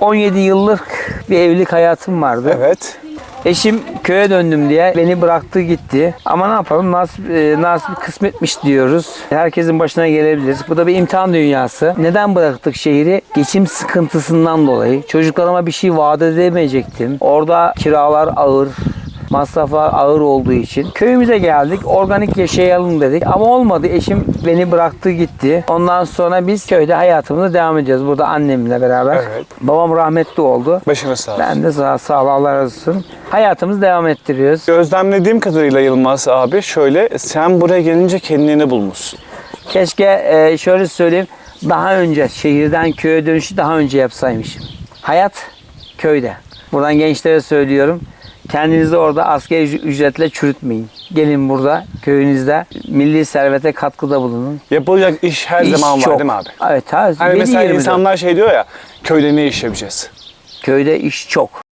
17 yıllık bir evlilik hayatım vardı. Evet. Eşim köye döndüm diye beni bıraktı gitti. Ama ne yapalım nasip, e, nasip kısmetmiş diyoruz. Herkesin başına gelebilir. Bu da bir imtihan dünyası. Neden bıraktık şehri? Geçim sıkıntısından dolayı. Çocuklarıma bir şey vaat edemeyecektim. Orada kiralar ağır. Masraflar ağır olduğu için. Köyümüze geldik. Organik yaşayalım dedik. Ama olmadı. Eşim beni bıraktı gitti. Ondan sonra biz köyde hayatımıza devam edeceğiz. Burada annemle beraber. Evet. Babam rahmetli oldu. Başınız sağ olsun. Ben de sağ, sağ ol, Allah razı olsun. Hayatımızı devam ettiriyoruz. Gözlemlediğim kadarıyla Yılmaz abi şöyle sen buraya gelince kendini bulmuşsun. Keşke e, şöyle söyleyeyim. Daha önce şehirden köye dönüşü daha önce yapsaymışım. Hayat köyde. Buradan gençlere söylüyorum. Kendinizi orada asgari üc- ücretle çürütmeyin. Gelin burada köyünüzde milli servete katkıda bulunun. Yapılacak iş her İş zaman var çok. değil mi abi? Evet. Her, Hani 7-24. mesela insanlar şey diyor ya köyde ne iş yapacağız? Köyde iş çok.